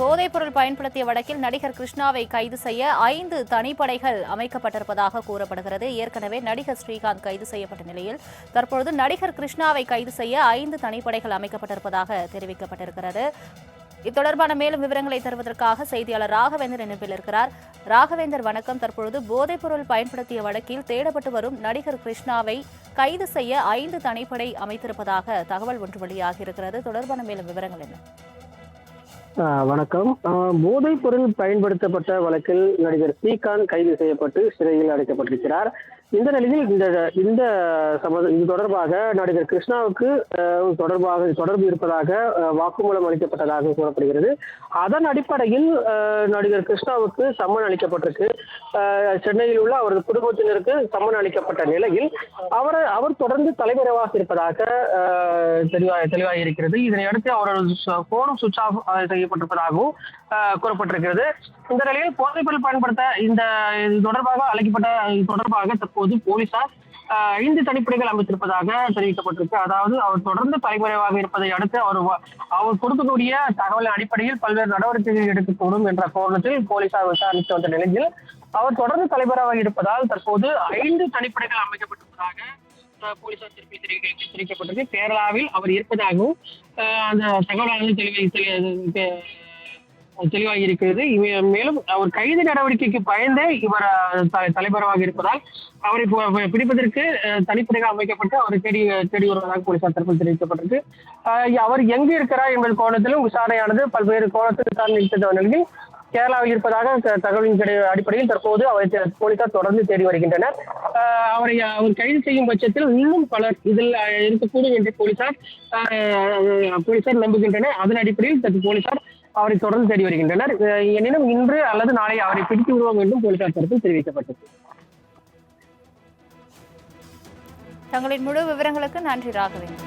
போதைப்பொருள் பயன்படுத்திய வழக்கில் நடிகர் கிருஷ்ணாவை கைது செய்ய ஐந்து தனிப்படைகள் அமைக்கப்பட்டிருப்பதாக கூறப்படுகிறது. ஏற்கனவே நடிகர் ஸ்ரீகாந்த் கைது செய்யப்பட்ட நிலையில் தற்பொழுது நடிகர் கிருஷ்ணாவை கைது செய்ய ஐந்து தனிப்படைகள் அமைக்கப்பட்டிருப்பதாக தெரிவிக்கப்பட்டிருக்கிறது. இத்தொடர்பான மேலும் விவரங்களை தருவதற்காக செய்தியாளர் ராகவேந்தர் இணைப்பில் இருக்கிறார். ராகவேந்தர் வணக்கம். தற்பொழுது போதைப்பொருள் பயன்படுத்திய வழக்கில் தேடப்பட்டு வரும் நடிகர் கிருஷ்ணாவை கைது செய்ய ஐந்து தனிப்படை அமைத்திருப்பதாக தகவல் ஒன்று வெளியாகியிருக்கிறது. தொடர்பான மேலும் விவரங்கள் என்ன? வணக்கம். ஆஹ் போதைப் பொருள் பயன்படுத்தப்பட்ட வழக்கில் நடிகர் ஸ்ரீகாந்த் கைது செய்யப்பட்டு சிறையில் அடைக்கப்பட்டிருக்கிறார். இந்த நிலையில் இந்த இந்த சம்பந்த இது தொடர்பாக நடிகர் கிருஷ்ணாவுக்கு ஆஹ் தொடர்பாக தொடர்பு இருப்பதாக வாக்குமூலம் அளிக்கப்பட்டதாக கூறப்படுகிறது. அதன் அடிப்படையில் ஆஹ் நடிகர் கிருஷ்ணாவுக்கு சம்மன் அளிக்கப்பட்டிருக்கு. சென்னையில் உள்ள அவரது குடும்பத்தினருக்கு சம்மன் அளிக்கப்பட்ட நிலையில் அவர் அவர் தொடர்ந்து தலைமறைவாக இருப்பதாக தெளிவாக தெளிவாக இருக்கிறது இதனை அவரது போனும் சுவிட்ச் ஆஃப் செய்யப்பட்டிருப்பதாகவும் கூறப்பட்டிருக்கிறது. இந்த நிலையில் போதைப்பொருள் பயன்படுத்த இந்த இது தொடர்பாக அழைக்கப்பட்ட தொடர்பாக தற்போது போலீசார் ஐந்து தனிப்படைகள் அமைத்திருப்பதாக தெரிவிக்கப்பட்டிருக்கு. அதாவது அவர் தொடர்ந்து தலைமறைவாக இருப்பதை அடுத்து அவர் அவர் கொடுக்கக்கூடிய தகவலின் அடிப்படையில் பல்வேறு நடவடிக்கைகள் எடுக்கக்கூடும் என்ற கோணத்தில் போலீசார் விசாரித்து வந்த நிலையில் அவர் தொடர்ந்து தலைவராக இருப்பதால் தற்போது ஐந்து தனிப்படைகள் அமைக்கப்பட்டுள்ளதாக போலீசார் திருப்பி தெரிவிக்கப்பட்டது கேரளாவில் அவர் இருப்பதாகவும் அந்த தகவலானது தெளிவாக தெளிவாகி இருக்கிறது. மேலும் அவர் கைது நடவடிக்கைக்கு பயந்தே இவர் தலைவராக த- இருப்பதால் அவரை பிடிப்பதற்கு தனிப்படைகள் அமைக்கப்பட்டு அவர் தேடி தேடி வருவதாக போலீசார் தரப்பில் தெரிவிக்கப்பட்டிருக்கு. அவர் எங்கு இருக்கிறார் என்பது கோணத்திலும் விசாரணையானது பல்வேறு கோணத்தில் விசாரணை நிலையில் கேரளாவில் இருப்பதாக தகவலின் அடிப்படையில் தற்போது அவரை போலீசார் தொடர்ந்து தேடி வருகின்றனர். அவரை அவர் கைது செய்யும் பட்சத்தில் இன்னும் பலர் இதில் இருக்கக்கூடும் என்று போலீசார் போலீசார் நம்புகின்றனர். அதன் அடிப்படையில் தற்போது போலீசார் அவரை தொடர்ந்து தேடி வருகின்றனர். எனினும் இன்று அல்லது நாளை அவரை பிடித்து விடுவோம் என்றும் போலீசார் தரப்பில் தெரிவிக்கப்பட்டது. தங்களின் முழு விவரங்களுக்கு நன்றி ராகவேன்.